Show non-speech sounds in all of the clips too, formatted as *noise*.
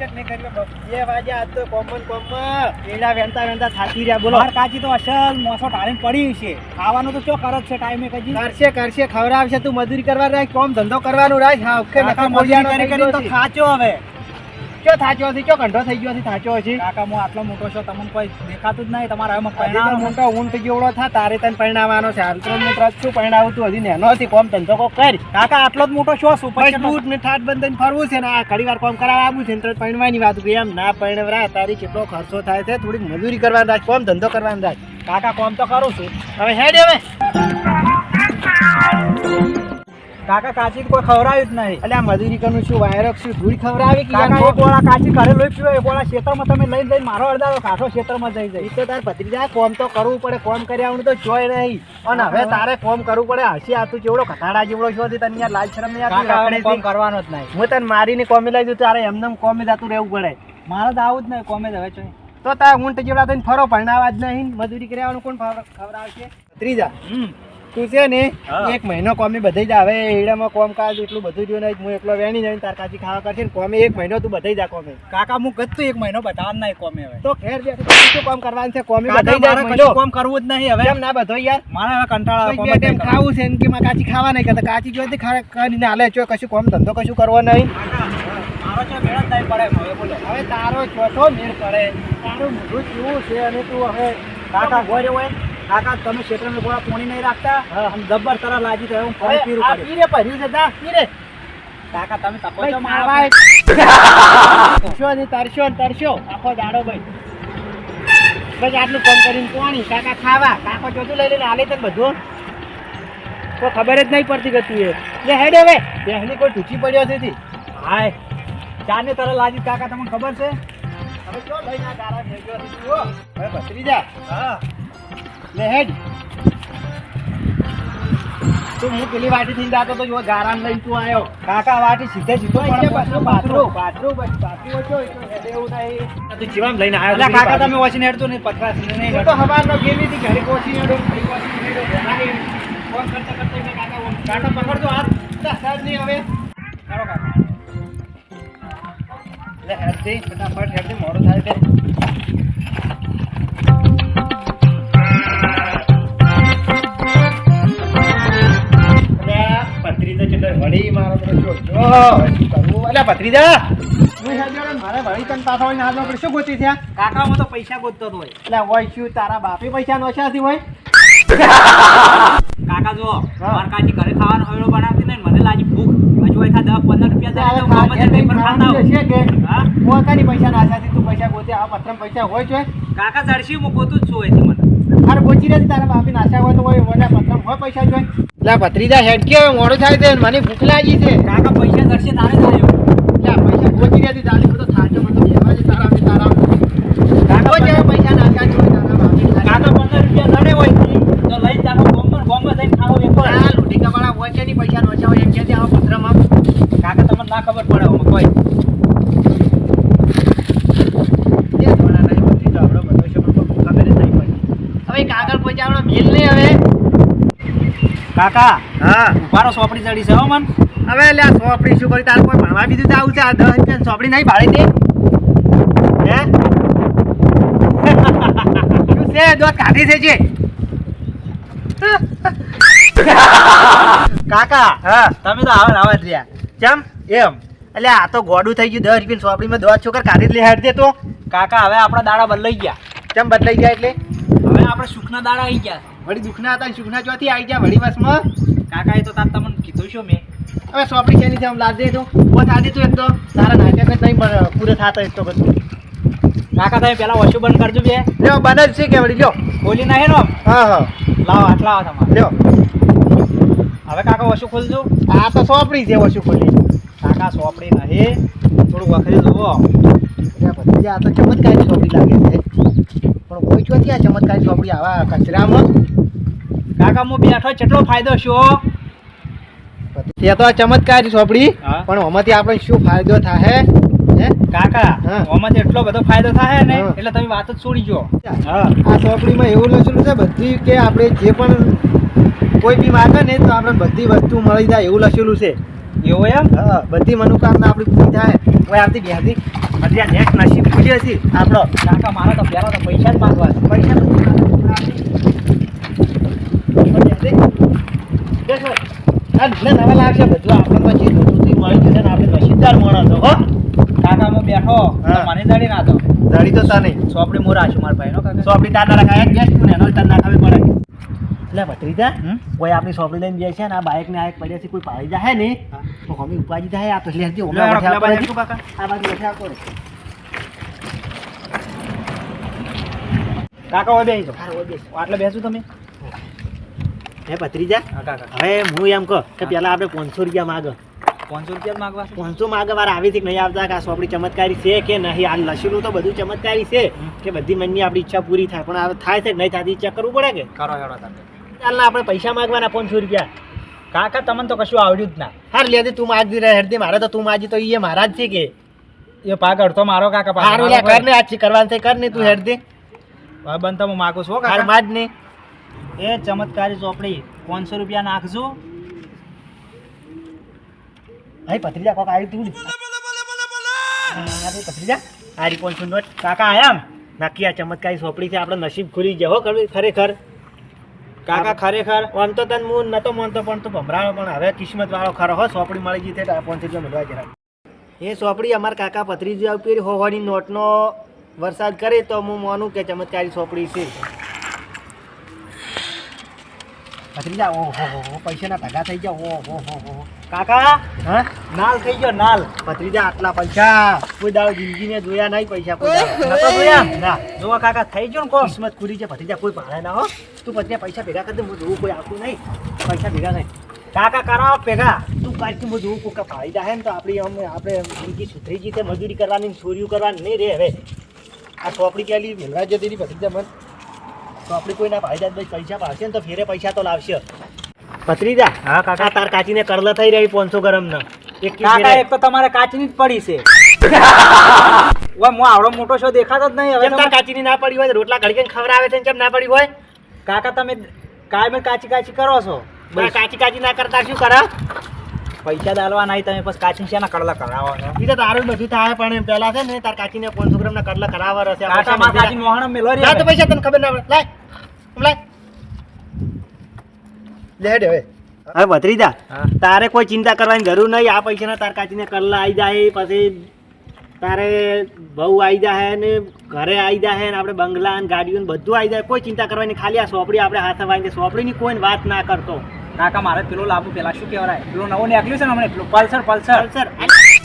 છે નહીં કર્યું. બે વાગ્યા આજ તો કોમન કોમન. એડા વેણતા વેણતા થાકી રહ્યા. બોલો. કાચી તો અસલ મોસો ટાળીને પડી છે. ખાવાનું તો ચો કરત છે ટાઈમે કજી? કરશે કરશે. ખવડાવશે તું મજૂરી કરવા રાખ કોમ ધંધો કરવાનું રાખ. હા ઓકે કરી તો ખાચો હવે. ચો થાચ્યો છે ચો કંઠો થઈ ગયો છે થાચ્યો છે કાકા હું આટલો મોટો છો તમને કોઈ દેખાતું જ નહીં. તમારા એમાં પરિણામ મોટો ઊંટ જેવડો થા તારે તને પરણાવવાનો છે. હાલ તો મિત્ર શું છું તું હજી નેનો હતી કોમ ધંધો કો કરી. કાકા આટલો જ મોટો છો સુપર બૂટ ને ઠાટ બંધ ફરવું છે ને આ ઘડી વાર કોમ કરાવવા આવું છે ને તો પરિણવાની વાત કરી એમ ના પરિણવરા તારી કેટલો ખર્ચો થાય છે થોડીક મજૂરી કરવાની રાખ કોમ ધંધો કરવાની રાખ. કાકા કોમ તો કરું છું. હવે હેડ હવે. કાકા કાચી કોઈ ખવડાવ્યું જ નહીં. એટલે આ મજૂરી કરનું શું વાયરક શું? ધૂળ ખવડાવે કે કાકા એક ગોળા કાચી ઘરે લઈ પીવો એક ગોળા ખેતરમાં તમે લઈને જઈને મારો અડધા કાઠો ખેતરમાં જઈ જઈ તો તાર ભત્રીજા કોમ તો કરવું પડે કોમ કર્યા તો જોઈ નહીં. અને હવે તારે કોમ કરવું પડે હસી આતું જેવડો કથાડા જેવડો છો તને યાર લાલ શરમ નહીં કોમ કરવાનો જ નહીં. હું તને મારીને કોમે લઈ દઉં તારે એમને એમ કોમે જતું રહેવું પડે. મારે તો આવું જ નહીં કોમે જ હવે ચોય. તો તાર ઊંટ જેવડા થઈને ફરો ભણાવા જ નહીં. મજૂરી કર્યાવાનું કોણ ખબર આવશે ત્રીજા હમ. તું છે ને એક મહિનો કોમે બધાઈ જા હવે એડામાં કોમ કાજ એટલું બધું રહ્યું નહીં હું એકલો વેણી જઈને તાર કાચી ખાવા કરશે ને કોમે એક મહિનો તું બધાઈ જા કોમે. કાકા હું કદ એક મહિનો બતાવવાનું નહીં કોમે હવે. તો ખેર શું કામ કરવાનું છે? કોમે બધી બધાઈ જા મહિનો. કોમ કરવું જ નહીં હવે. એમ ના બધો યાર? મારા હવે કંટાળો આવે કોમે બે ટાઈમ ખાવું છે ને કે મારે કાચી ખાવા નહીં કરતા. કાચી જોઈ ખા- કરીને હાલે છો કશું કોમ ધંધો કશું કરવો નહીં. મારો ચો મેળ જ નહીં પડે હવે બોલો. હવે તારો ચોથો મેળ પડે. તારું મોઢું કેવું છે અને તું હવે કાકા ગોર્યો હોય કાકા તમે ક્ષેત્રમાં થોડા પોણી નહીં રાખતા? હમ જબ્બર તરફ લાગી થયો હું હવે પાણી પીરું આ પીરે ભર્યું છે જા પીરે. કાકા તમે તપો છો ખાવા મારા તરશો ને તરશો ને તરશો. આખો દાડો ભાઈ. બસ આટલું કામ કરીને કોણી કાકા ખાવા. કાકો ચોથું લઈ લઈને હાલે તને બધું તો ખબર જ નહીં પડતી કે તું એ. લે હેડ હવે. બેહની કોઈ ટૂંચી પડ્યો છે થી હાય. ચાને તરફ લાગી કાકા તમને ખબર છે? હવે જો લઈને આ ગારા ભેગો છે તું હો. હવે હા. લે હેડ તું હું પેલી વાટી થી જાતો તો જો ગારાન લઈને તું આવ્યો કાકા વાટી સીધે સીધો તો પાછો પાથરું, પાથરું. પાથરું, હેડે એવું નહીં. તું જીવામ લઈને આવ્યો એટલે કાકા તમે ઓછી હેડતો નહીં પથરા સીધે નહીં. તો હવારનો ગેલી હતી ઘરે પહોંચી હેડો, ફોન કરતા કરતા મેં કાકા કાકા પકડજો હાથ. સાહેબ નહીં હવે. કરો કાકા એટલે હેડતી ફટાફટ હેડતી મોડું થાય છે. વળી મારો તો જો, જો, હવે શું કરવું? અલ્યા, ભત્રીજા! હું હેડ જોડે મારે વળી તને પાછા વળીને હાથ આપણે શું ગોતી થયા? કાકા તો પૈસા ગોતતો હોય. એટલે હોય શું? તારા બાપે પૈસા હોય? કાકા જો. માર કાચી ઘરે ખાવાનો બનાવતી નહીં મને લાગી ભૂખ. હજુ હોય દસ પંદર રૂપિયા તો તારે પેપર ખાતા ખાવાનું કે? પોતાની પૈસા નાશાથી તું પૈસા ગોતે આ પત્રમ પૈસા હોય છે? કાકા જર્સી હું ગોતું જ છું અહીંથી મને. અરે ગોચી રે તારા બાપી નાશા હોય તો હોય ઓલા પત્રમ હોય પૈસા જોઈ એટલે ભત્રીજા હેડ કે મોડું થાય છે મને ભૂખ લાગી છે. કાકા પૈસા જર્સી તારે થાય લા પૈસા ગોચી રે તારી બધો થાચો મને બેવા તારા અમે તારા કાકા ગોચે હવે પૈસા નાશા જોઈ તારા બાપી કાકા પંદર રૂપિયા નડે હોય તો લઈને જાઓ બોમ્બર બોમ્બર જઈને ખાઓ વેપાર આ લોટીકા વાળા હોય છે ની પૈસા નોશા હોય એમ કે આ પત્રમાં કાકા તમને ના ખબર પડે આમાં કોઈ એ જોડા નહીં ભત્રીજો આપણો બધો છે પણ કોઈ ખબર જ નહીં પડી હવે કાગળ પૈસા આપણો મિલ નહીં હવે કાકા હા. ઉભારો સોપડી ચડી છે હો મન. હવે આ સોપડી શું કરી તારે કોઈ ભણવા બીજું તો આવું છે? આ દસ રૂપિયા સોપડી નહીં ભાડે દે. હે? શું છે? દોત કાઢી છે જે. કાકા હા. તમે તો આવે આવે જ રહ્યા. કેમ એમ. એટલે આ તો ગોડું થઈ ગયું દસ રૂપિયા સોપડીમાં દોત છોકર કાઢી જ લે હેડ દે તો. કાકા હવે આપણા દાડા બદલાઈ ગયા. કેમ બદલાઈ ગયા એટલે? હવે આપણે સુખના દાડા આવી ગયા. વળી દુખના હતા સુખના ચોથી આવી ગયા વળી બસમાં કાકા એ તો તાર તમને કીધું છું મેં? હવે સોપડી છે આમ લાદી દે બહુ આદે તું એક તો. તારા નાટક જ નહીં પૂરો થતો એક તો બધું. કાકા તમે પેલા ઓછું બંધ કરજો બે. લ્યો બને જ છે કે વળી લ્યો. ખોલી નાખે નો હા હા. લાવો આટલા આવો તમારે. લ્યો. હવે કાકા ઓછું ખોલજો. આ તો સોપડી છે ઓછું ખોલી કાકા સોપડી નહીં. થોડું વખરી જુઓ. અરે આ તો ચમત્કારી ચોપડી લાગે છે. પણ કોઈ છો આ ચમત્કારી ચોપડી? આવા કચરામાં? કાકા હું બેઠો કેટલો ફાયદો શું તે તો આ ચમત્કારી ચોપડી પણ આમાંથી આપણે શું ફાયદો થાય હે? કાકા. આમાંથી એટલો બધો ફાયદો થાય ને એટલે તમે વાત જ છોડી જો આ સોપડીમાં એવું લખેલું છે બધી કે આપણે જે પણ કોઈ બી માગે ને તો આપણે બધી વસ્તુ મળી જાય એવું લખેલું છે. એવું એમ? હા બધી મનોકામના આપણી પૂરી થાય. હવે આવતી બેહતી આ નેક્સ્ટ નસીબ ખુલ્યો હતી આપણો. કાકા મારા તો પહેલાં તો પૈસા જ માંગવા. પૈસા તો નવા લાગશે બધું. આપણને મળી જશે ને આપણે નસીબદાર માણસ હો. કાકા બેઠો. મને જડી ના તો તો તા નહીં સોપડી મોરા છું મારા ભાઈનો કાકા? સોપડી તાર રખાય બેસ તું એનો તાર ના પડે. એટલે ભત્રીજા? કોઈ આપણી સોપડી લઈને જાય છે ને. આ બાઇક ને આ એક છે કોઈ પાડી જાય ને હમી ઉપાજી થાય આ તો લેરજી લે, આ પેલા બાજુ કાકા આ બાજુ બેઠા આપો કાકા હોય બેસી. આટલે બેસું તમે. હે ભત્રીજા? હવે હું એમ કહું કે પેલા આપણે પાંચસો રૂપિયા માગ. પાંચસો રૂપિયા માંગવા પાંચસો માગ આવી થી નહીં આવતા? કે આ સોપડી ચમત્કારી છે કે નહીં? આ લસીલું તો બધું ચમત્કારી છે કે બધી મનની આપણી ઈચ્છા પૂરી થાય. પણ હવે થાય છે કે નહીં થતી ચેક કરવું પડે કે? કરો હેડો તમે ચાલ આપણે પૈસા માગવાના પાંચસો રૂપિયા. કાકા તમને તો કશું આવડ્યું જ ના. હાર લે તું માજી રહે હેડતી મારે તો તું માજી તો એ મારા જ છે કે. એ પાગળ તો મારો કાકા પાગળ લે કર ને આછી કરવાનું છે કર ને તું હા. હવે બન તો હું માગું છું કાકા. માજ ને. એ ચમત્કારી ચોપડી. પાંચસો રૂપિયા નાખજો અહીં પત્રીજા કોક આવી તું પથરીજા. પત્રીજા હારી પાંચસો નોટ કાકા આયા એમ? નક્કી આ ચમત્કારી ચોપડી છે આપણે નસીબ ખુલી ગયા હો કરવી ખરેખર. કાકા ખરેખર આમ તો તને હું નતો માનતો, પણ તું ભમરાળો પણ હવે કિસ્મત વાળો ખરો. હો, સોપડી મળી ગઈ તે પાંચસો રૂપિયા મળવા જરા. એ સોપડી અમારા કાકા ભત્રીજી પેરી હોવાની નોટનો વરસાદ કરે તો હું માનું કે ચમત્કારી સોપડી છે. ભત્રીજા ઓહો હો હો પૈસાના ટકા થઈ ગયા ઓહો હો હો કાકા હા? નાલ થઈ ગયો નાલ. ભત્રીજા આટલા પૈસા. કોઈ દાડો જિંદગીને જોયા નહીં પૈસા કોઈ નતો જોયા? ના. જોવા કાકા થઈ ગયો ને કોમ કિસ્મત પૂરી છે ભત્રીજા કોઈ ભાડે ના હો. તું પછી પૈસા ભેગા કરી દે હું જોવું કોઈ આપતું નહીં. પૈસા ભેગા નહીં. કાકા કરાવો ભેગા. તું કાલથી હું જોવું કોઈ ફાયદા હે ને તો આપણી અમે આપણે જિંદગી સુધરી જઈએ મજૂરી કરવાની ચોરીઓ કરવાની નહીં રે હવે. આ ચોપડી ક્યાં લીધી ભેલવા જતી ભત્રીજા મન. ચોપડી કોઈના ભાઈ પૈસા પાડશે ને તો ફેરે પૈસા તો લાવશે. ભત્રીજા હા કાકા. તાર કાચીને કરલા થઈ રહી પાંચસો ગરમ ના એક કાકા એક તો તમારે કાચની જ પડી છે. *laughs* ઓય આવડો મોટો શો દેખાતો જ નહીં હવે તાર કાચીની ના પડી હોય તો રોટલા ઘડકે ખવડાવે છે કેમ ના પડી હોય? કાકા તમે કાયમ કાચી કાચી કરો છો. કાચી કાચી ના કરતા શું કરા? પૈસા દાલવા નહીં તમે પછી કાચી શેના કડલા કરાવો છો? તારું બધું થાય પણ પેલા છે ને તાર કાચીને પાંચસો ગ્રામ ના કડલા કરાવવા રહેશે આ કાકા પૈસા માં મંદિરે- કાચી મોહણ મેલો રે તો પૈસા તને ખબર ના પડે. લાય લાય. લે હવે. હવે ભત્રીજા. તારે કોઈ ચિંતા કરવાની જરૂર નહીં આ પૈસાના તાર કાચીને કડલા આવી જાય પછી તારે બહુ આવી જાય ને ઘરે આવી જાય ને આપણે બંગલા ને ગાડીઓ ને બધું આવી જાય કોઈ ચિંતા કરવાની ખાલી આ સોપડી આપણે હાથમાં વાંચી સોપડીની કોઈ વાત ના કરતો. કાકા મારે પેલો લાવવું પેલા શું કહેવાય? પેલો નવો નીકળ્યું છે ને હમણાં? પેલું પલ્સર પલ્સર. પલ્સર.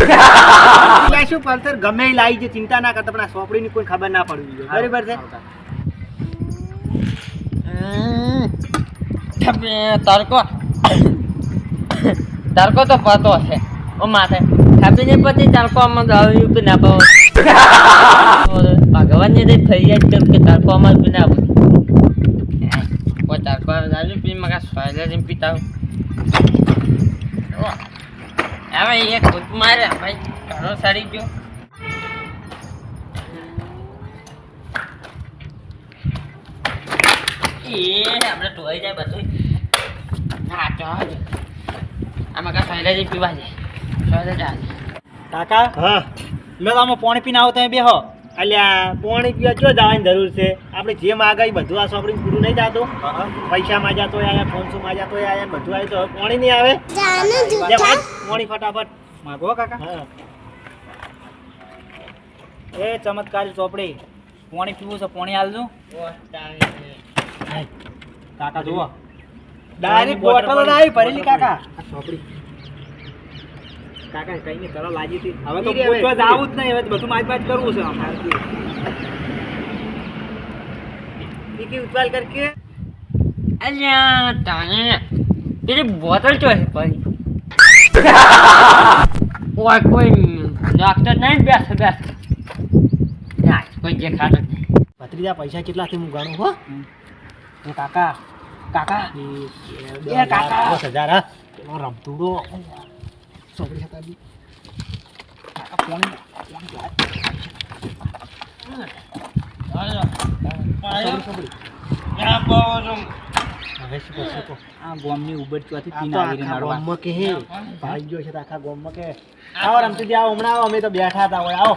*laughs* પેલા શું પલ્સર? ગમે લાવી છે ચિંતા ના કરતા પણ આ સોપડીની કોઈ ખબર ના પડવી જોઈએ બરાબર છે? તડકો. તડકો તો પતો છે. ઓ માથે. ખાપીને પછી તડકો આમાં દાવી ઉપર ના પાવ. ભગવાનને ફરિયાદ કરું કે તડકો આમાં ઉપર ના તડકો દાવી પી મગા સોયલે જેમ પીતા હવે એક ભૂત મારે ભાઈ ઘણો સડી ગયો એ આપણે ટોઈ જાય બધું હા ચાલ આમાં કા સોયલે પીવા જાય સોયલે જાય કાકા હા લો તમે પાણી પીને આવો તમે બેહો અલ્યા પોણી પીવા જો જવાની જરૂર છે? આપણે જે માગાઈ બધું આ સોપડી પૂરું નહીં જાતો પૈસા માં જાતો આયા ફોનસો માં જાતો આયા બધું આવ્યું તો પોણી નહીં આવે? પોણી ફટાફટ. માગો કાકા. એ ચમત્કારી ચોપડી. પોણી પીવું છે પોણી આલજો. કાકા જુઓ. ડાયરેક્ટ બોટલ આવી ભરેલી કાકા. આ સોપડી કાકા કઈ નહીં કરવા લાગી હતી હવે તો પૂછવા જ આવું જ નહીં હવે બધું માજ માજ કરવું છે. અમારે. ટીકી ઉતવાલ કરકે અલ્યા તાને પેલી બોટલ ચો છે ભાઈ. ઓય કોઈ ડોક્ટર નહીં બેસ બેસ. ના કોઈ જે ખાતો ભત્રીજા પૈસા કેટલાથી હું ગણું હો? હું કાકા કાકા. એ કાકા. દસ હજાર હા. પેલો રમતુડો. સોપડી હતા બી. કાકા પાણી હવે શું કહો, શું કહો? આ ગોમની ઉબડ ચોથી પીને તો આવી રહી આખા કે હે. ભાઈ ગયો છે આખા ગોમમાં કે. આવો રમતી આવો હમણાં આવો. અમે તો બેઠા હતા હોય આવો.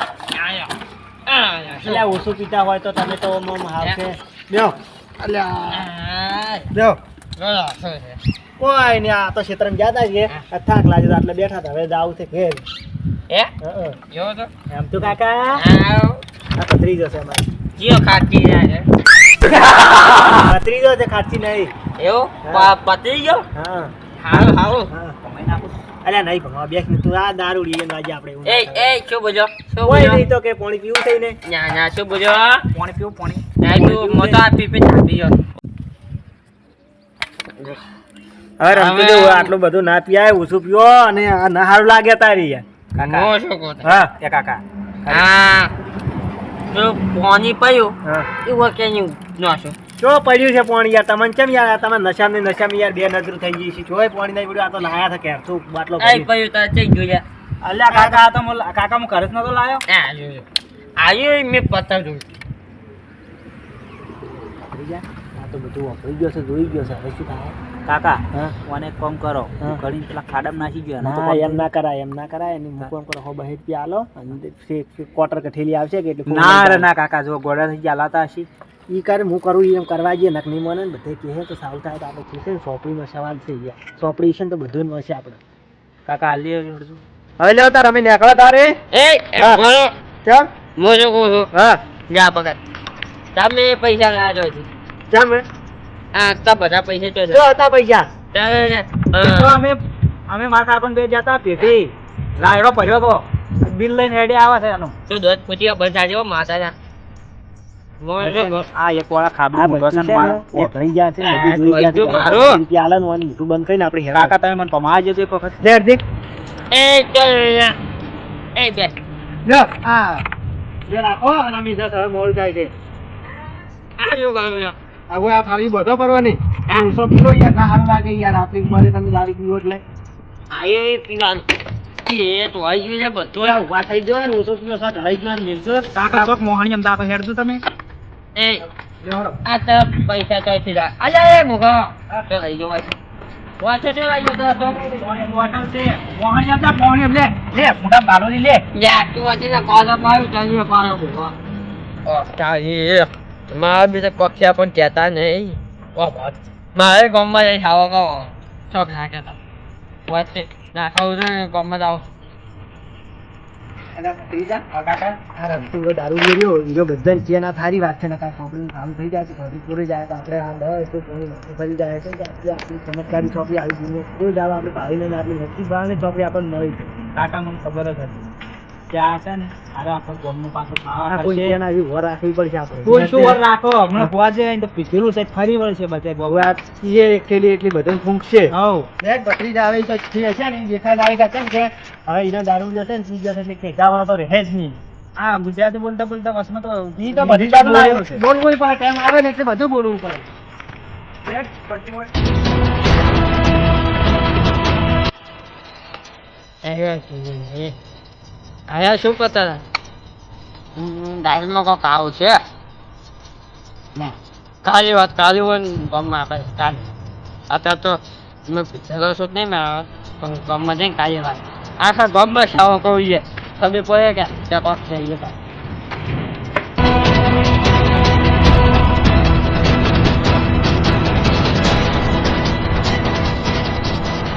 એટલે ઓછું પીતા હોય તો તમે તો આમ આમ હાવ છે અલ્યા કોઈ નહીં આ તો ક્ષેત્રમાં ગયા છીએ. આ થાક લાગે તો એટલે બેઠા હતા હવે જાવું છે ઘેર. હં. એમ તો કાકા? આ પથરીજો છે અમારે. જીઓ ખાતી જાય પથરીજો છે? ખાચી નહીં. એવું? પ- પતી ગયો? હા. હારું હારું હા. કમાઈ નાખો. અલ્યા નહીં ભણવા બેસ ને તું આ દારૂ એનો આજે આપણે એ એ શું બોજો શું બોજો નહીં તો કે પાણી પીવું થઈ ને ના ના શું બોજો પાણી પીવું, પાણી. ના તું મોટા પીપી પી પીયો ગયો હવે રમતું જવું આટલું બધું ના પીવાય ઓછું પીવો અને ના સારું લાગે તારી યાર. કાકા. હું હા એ કાકા. હા. પેલું પાણી પડ્યું એ વખતે નહીં ચો પડ્યું છે પાણી યાર તમને કેમ યાર તમે નશા ને નશા યાર બે નજર થઈ ગઈ છે. જોય પાણી નહીં પડ્યું આ તો લાયા હતા ક્યાં તું બાટલો પડ્યું અલ્યા કાકા તો કાકા હું ઘરે જ નતો લાયો. જોયું. આવ્યું મેં પત્તા જોયું. આ તો બધું વાપરી ગયો છે જોઈ ગયો છે. હવે શું થાય? કાકા હા? મને એક કરો. હા. પેલા ખાડામાં નાખી ગયો ના એમ ના કરાય એમ ના કરાય. એની મૂકવાનું કરો હો બહેર પી આલો ક્વાર્ટર કઠેલી આવશે કે એટલે ના રે ના કાકા જો ગોડા થઈ ગયા લાતા હશી. ઈ કરે હું કરું એમ કરવા જઈએ નક નહીં મને ને બધે કહે તો સાવ થાય તો આપણે ખુશ સોપડીનો સવાલ થઈ ગયા. સોપડી છે ને તો બધું મળશે આપણે. કાકા હાલી. હવે લેવો તાર અમે નીકળો તારે. એ હા. ચમ? હું શું કહું છું? હા. જા પકડ. તમે પૈસા લાયા છો. ચમ? આ તા બધા પૈસા તો જો હતા પૈસા તો અમે અમે મારા કાકા બે જતા પેટી રાયડો પડ્યો તો બિલ લઈને હેડે આવે છે એનું તો દોત પૂછી બધા જેવો જા શું કહું? આ એક વાળા ખાબડું ને ને, એ ભણી ગયા છે ને, બધું ગયા છે. બધું મારું. રૂપિયા આલે ને ઓને બંધ કરીને આપણે હેરા કાકા તમે મને પમાવા જજો એક વખત લે અર્ધિક. એ ચલ જા. એ બે જો આ. લે રાખો અને અમે જશે, હવે થાય છે. આ શું કરું છું? આ કોઈ થાળી બધો ફરવાની આ ઉસો પીવો યાર, ના સારું લાગે યાર, આટલી ઉંમરે તમે દારૂ પીવો એટલે. હા એ પીવાનું. એ તો આવી ગયું છે બધું આ ઊભા થઈ જાઓ ને, ઉસો પીવો, સાથ હલાઈ ગયો મિલજો. કાકા તો મોહણી અમદા તો હેડજો તમે. એ આ તો પૈસા ચોથી જા. અલ્યા એ લઈ ગયો ભાઈ. વાંચો છે લઈ ગયો તો બોટલ છે. મોહણી અમદા મોહણી લે લે મોટા બાલોની લે. યા તું વાંચી જા કોલો મારું ચાલી પાડો મુખો ઓ તારી મારા બીજા કક્ષા પણ કહેતા નહીં. મારે ગામમાં જઈ ખાવા કહો છોક ના કહેતા વચ્ચે ના ખાવું છે ને ગામમાં જાઓ તો ચોપડી આપણને મળી છે. કાકા મને ખબર જ હતી. કે છે ને અરે આખો ગોમનું પાછું ખાવા કોઈ એના એવી વર રાખવી પડશે આપણે. કોઈ શું વર રાખો હમણાં ભુવા છે તો પીધેલું છે ફરી વળશે બધે હવે એ એકલી એટલી બધી ફૂંકશે. હવ બેગ ભત્રીજ આવે તો છે છે ને, ઈ દેખાય લાગે કે હવે ઈને દારૂ જશે ને પી જશે એટલે ખેંચાવાનો તો રહે જ નહીં. આ ગુજરાતી બોલતા બોલતા વસમાં તો ઈ તો બધી જ બોલવું છે. બોલવું પડે, ટાઈમ આવે ને એટલે બધું બોલવું પડે. બેગ ભત્રીજ આયા શું કરતા હતા? ડાયલમાં કોક આવું છે. કાલી વાત કાલી હોય ને ગામમાં આપણે કાલે અત્યારે તો મેં છું જ નહીં મેં પણ ગામમાં જઈને કાલી વાત. આખા ગામમાં સાવો કહું છે. તમે પડે કે કોક થઈ ગયા